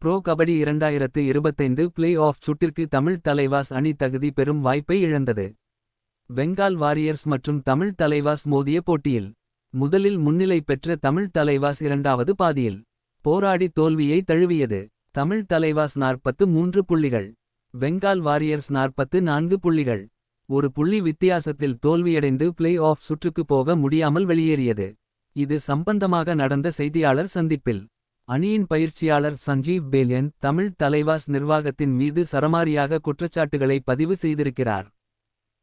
Bro kabaddi இரண்டாயிரத்து இருபத்தைந்து play off சுட்டிற்கு தமிழ் தலைவாஸ் அணி தகுதி பெறும் வாய்ப்பை இழந்தது. பெங்கால் வாரியர்ஸ் மற்றும் தமிழ் தலைவாஸ் மோதிய போட்டியில். முதலில் முன்னிலை பெற்ற தமிழ் தலைவாஸ் இரண்டாவது பாதியில். போராடி தோல்வியை தழுவியது. தமிழ் தலைவாஸ் நாற்பத்து மூன்று புள்ளிகள். பெங்கால் வாரியர்ஸ் நாற்பத்து நான்கு புள்ளிகள். ஒரு புள்ளி வித்தியாசத்தில் தோல்வியடைந்து பிளே ஆஃப் சுற்றுக்கு போக முடியாமல் வெளியேறியது. இது சம்பந்தமாக நடந்த செய்தியாளர் சந்திப்பில். அணியின் பயிற்சியாளர் சஞ்சீவ் பேலியன் தமிழ் தலைவாஸ் நிர்வாகத்தின் மீது சரமாரியாக குற்றச்சாட்டுகளை பதிவு செய்திருக்கிறார்.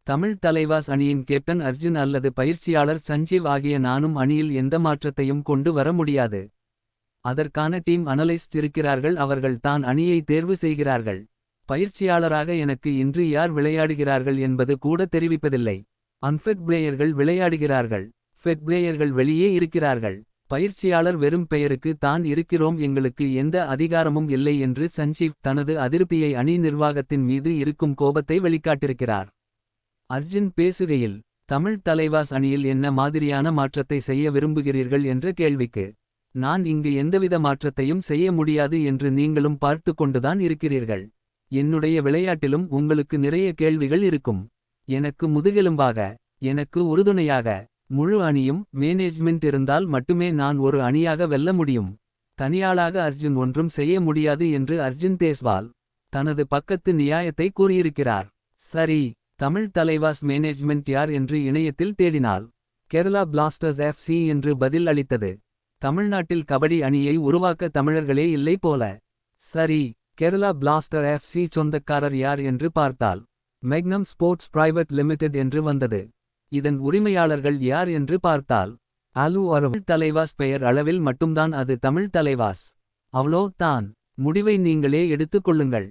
தமிழ் தலைவாஸ் அணியின் கேப்டன் அர்ஜுன் அல்லது பயிற்சியாளர் சஞ்சீவ் ஆகிய நானும் அணியில் எந்த மாற்றத்தையும் கொண்டு வர முடியாது. அதற்கான டீம் அனலைஸ்ட் இருக்கிறார்கள் அவர்கள் தான் அணியை தேர்வு செய்கிறார்கள். பயிற்சியாளராக எனக்கு இன்று யார் விளையாடுகிறார்கள் என்பது கூட தெரிவிப்பதில்லை. அன்ஃபெட் பிளேயர்கள் விளையாடுகிறார்கள். ஃபெட் பிளேயர்கள் வெளியே இருக்கிறார்கள். பயிற்சியாளர் வெறும் பெயருக்கு தான் இருக்கிறோம் எங்களுக்கு எந்த அதிகாரமும் இல்லை என்று சஞ்சீவ் தனது அதிருப்தியை அணி நிர்வாகத்தின் மீது இருக்கும் கோபத்தை வெளிக்காட்டிருக்கிறார். அர்ஜுன் பேசுகையில் தமிழ் தலைவாஸ் அணியில் என்ன மாதிரியான மாற்றத்தை செய்ய விரும்புகிறீர்கள் என்ற கேள்விக்கு. நான் இங்கு எந்தவித மாற்றத்தையும் செய்ய முடியாது என்று நீங்களும் பார்த்து கொண்டுதான் இருக்கிறீர்கள். என்னுடைய விளையாட்டிலும் உங்களுக்கு நிறைய கேள்விகள் இருக்கும். எனக்கு முதுகெலும்பாக எனக்கு உறுதுணையாக முழு அணியும் மேனேஜ்மெண்ட் இருந்தால் மட்டுமே நான் ஒரு அணியாக வெல்ல முடியும். தனியாளாக அர்ஜுன் ஒன்றும் செய்ய முடியாது என்று அர்ஜுன் தேஸ்வால். தனது பக்கத்து நியாயத்தை கூறியிருக்கிறார். சரி தமிழ் தலைவாஸ் மேனேஜ்மெண்ட் யார் என்று இணையத்தில் தேடினால். கேரளா பிளாஸ்டர்ஸ் எஃப் என்று பதில் அளித்தது. தமிழ்நாட்டில் கபடி அணியை உருவாக்க தமிழர்களே இல்லை போல. சரி கேரளா பிளாஸ்டர் எஃப் சொந்தக்காரர் யார் என்று பார்த்தால். மெக்னம் ஸ்போர்ட்ஸ் பிரைவேட் லிமிடெட் என்று வந்தது. இதன் உரிமையாளர்கள் யார் என்று பார்த்தால். அலு அரவு தலைவாஸ் பெயர் அளவில் மட்டும்தான் அது தமிழ் தலைவாஸ். அவ்ளோ தான் முடிவை நீங்களே எடுத்துக் கொள்ளுங்கள்.